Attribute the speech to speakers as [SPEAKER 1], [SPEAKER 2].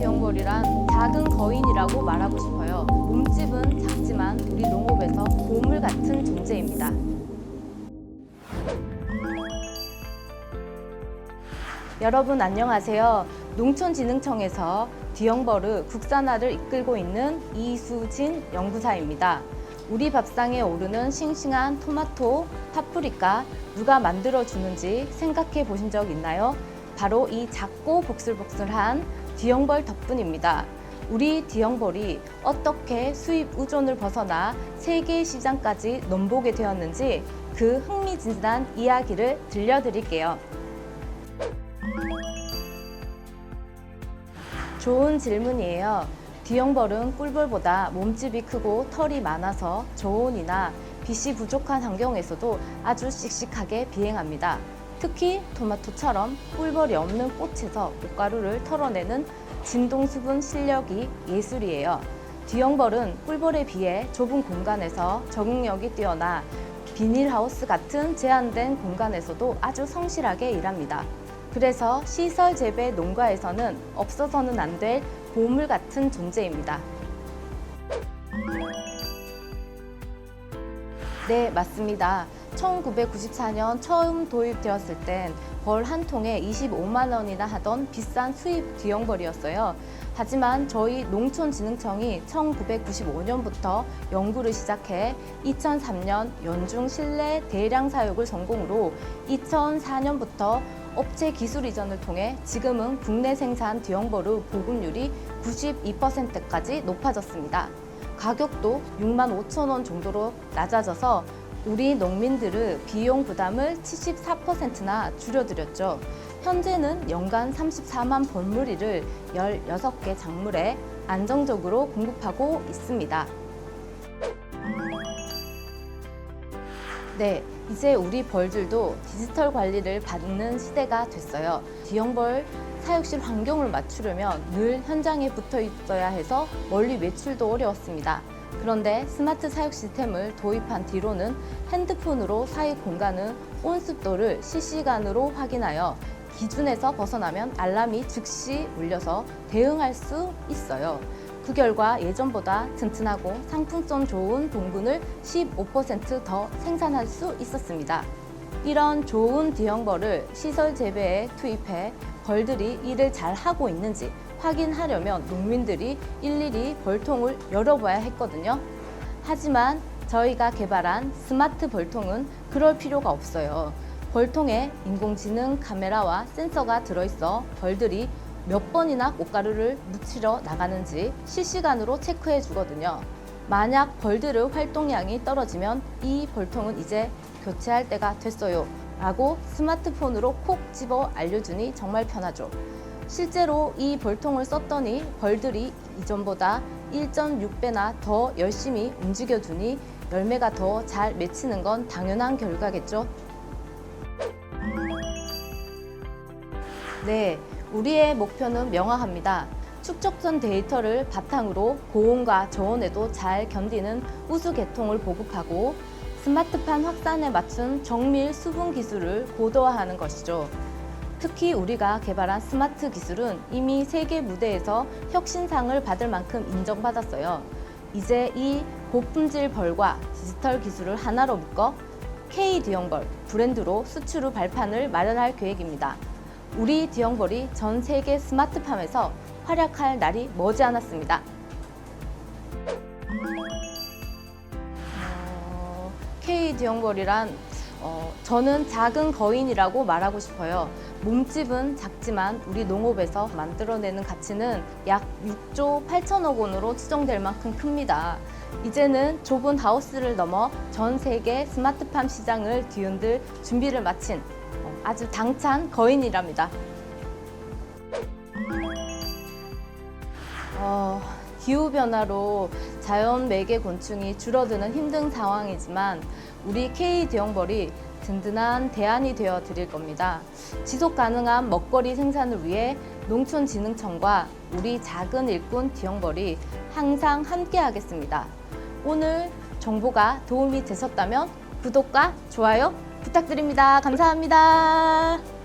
[SPEAKER 1] K디형벌이란 작은 거인이라고 말하고 싶어요. 몸집은 작지만 우리 농업에서 보물 같은 존재입니다. 여러분 안녕하세요. 농촌진흥청에서 디형벌의 국산화를 이끌고 있는 이수진 연구사입니다. 우리 밥상에 오르는 싱싱한 토마토, 파프리카 누가 만들어 주는지 생각해 보신 적 있나요? 바로 이 작고 복슬복슬한 디형벌 덕분입니다. 우리 디형벌이 어떻게 수입 의존을 벗어나 세계 시장까지 넘보게 되었는지 그 흥미진진한 이야기를 들려드릴게요. 좋은 질문이에요. 뒤형벌은 꿀벌보다 몸집이 크고 털이 많아서 저온이나 빛이 부족한 환경에서도 아주 씩씩하게 비행합니다. 특히 토마토처럼 꿀벌이 없는 꽃에서 꽃가루를 털어내는 진동 수분 실력이 예술이에요. 뒤형벌은 꿀벌에 비해 좁은 공간에서 적응력이 뛰어나 비닐하우스 같은 제한된 공간에서도 아주 성실하게 일합니다. 그래서 시설 재배 농가에서는 없어서는 안 될 보물 같은 존재입니다. 네, 맞습니다. 1994년 처음 도입되었을 땐 벌 한 통에 25만 원이나 하던 비싼 수입 뒤형벌이었어요. 하지만 저희 농촌진흥청이 1995년부터 연구를 시작해 2003년 연중 실내 대량 사육을 성공으로 2004년부터 업체 기술 이전을 통해 지금은 국내 생산 뒤형벌의 보급률이 92%까지 높아졌습니다. 가격도 6만 5천 원 정도로 낮아져서 우리 농민들의 비용 부담을 74%나 줄여드렸죠. 현재는 연간 34만 벌무리를 16개 작물에 안정적으로 공급하고 있습니다. 네, 이제 우리 벌들도 디지털 관리를 받는 시대가 됐어요. 뒤형벌 사육실 환경을 맞추려면 늘 현장에 붙어 있어야 해서 멀리 외출도 어려웠습니다. 그런데 스마트 사육 시스템을 도입한 뒤로는 핸드폰으로 사육 공간의 온습도를 실시간으로 확인하여 기준에서 벗어나면 알람이 즉시 울려서 대응할 수 있어요. 그 결과 예전보다 튼튼하고 상품성 좋은 동분을 15%더 생산할 수 있었습니다. 이런 좋은 뒤형벌을 시설 재배에 투입해 벌들이 일을 잘 하고 있는지 확인하려면 농민들이 일일이 벌통을 열어봐야 했거든요. 하지만 저희가 개발한 스마트 벌통은 그럴 필요가 없어요. 벌통에 인공지능 카메라와 센서가 들어있어 벌들이 몇 번이나 꽃가루를 묻히러 나가는지 실시간으로 체크해 주거든요. 만약 벌들의 활동량이 떨어지면 이 벌통은 이제 교체할 때가 됐어요. 라고 스마트폰으로 콕 집어 알려주니 정말 편하죠. 실제로 이 벌통을 썼더니 벌들이 이전보다 1.6배나 더 열심히 움직여주니 열매가 더 잘 맺히는 건 당연한 결과겠죠. 네, 우리의 목표는 명확합니다. 축적된 데이터를 바탕으로 고온과 저온에도 잘 견디는 우수 계통을 보급하고 스마트판 확산에 맞춘 정밀 수분 기술을 고도화하는 것이죠. 특히 우리가 개발한 스마트 기술은 이미 세계 무대에서 혁신상을 받을 만큼 인정받았어요. 이제 이 고품질 벌과 디지털 기술을 하나로 묶어 K 뒤형벌 브랜드로 수출 후 발판을 마련할 계획입니다. 우리 뒤형벌이 전 세계 스마트팜에서 활약할 날이 머지않았습니다. 어, K 뒤형벌이란 어, 저는 작은 거인이라고 말하고 싶어요. 몸집은 작지만 우리 농업에서 만들어내는 가치는 약 6조 8천억 원으로 추정될 만큼 큽니다. 이제는 좁은 하우스를 넘어 전 세계 스마트팜 시장을 뒤흔들 준비를 마친 어, 아주 당찬 거인이랍니다. 어, 기후 변화로 자연 매개 곤충이 줄어드는 힘든 상황이지만 우리 K 대형벌이 든든한 대안이 되어 드릴 겁니다. 지속 가능한 먹거리 생산을 위해 농촌진흥청과 우리 작은 일꾼 디형벌이 항상 함께 하겠습니다. 오늘 정보가 도움이 되셨다면 구독과 좋아요 부탁드립니다. 감사합니다.